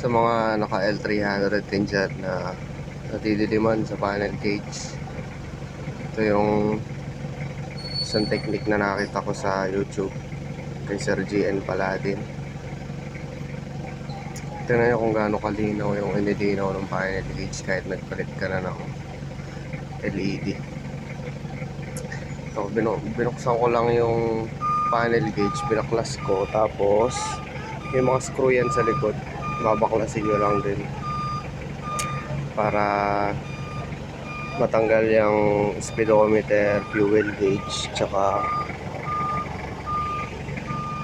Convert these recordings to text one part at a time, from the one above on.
sa mga naka L300 din dyan na natidiliman sa panel gauge. Ito yung isang technique na nakita ko sa YouTube kay Sir GN Paladin. Tingnan nyo kung gaano kalinaw yung inilinaw ng panel gauge kahit nagpalit ka na ng LED. So, binu- binuksan ko lang yung panel gauge, binaklas ko, tapos may mga screw yan sa likod. Babaklasin nyo lang din para matanggal yung speedometer, fuel gauge, tsaka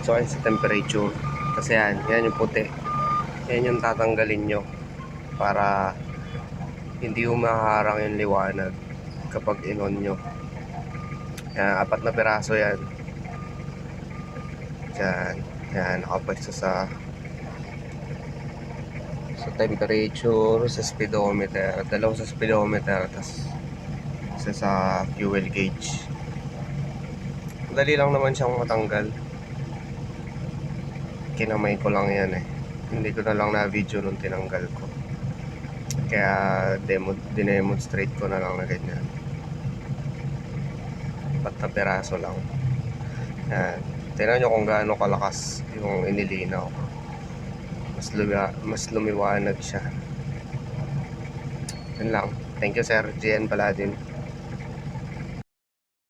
tsaka sa temperature. Kasi yan, yan yung puti. Yan yung tatanggalin nyo para hindi umaharang yung liwanag kapag inon nyo. Yan, apat na piraso yan. Yan, yan, nakapwesto sa sa temperature, sa speedometer, dalawa sa speedometer, tas isa sa fuel gauge. Dali lang naman siyang matanggal. Kinamay ko lang yan eh. Hindi ko na lang na video nung tinanggal ko. Kaya demo, dinemonstrate ko na lang na ganyan. Ba't na peraso lang. Yan. Tingnan nyo kung gaano kalakas yung inilinaw mas lumi mas lumiwanag siya. Yun lang. Thank you Sir GN Paladin.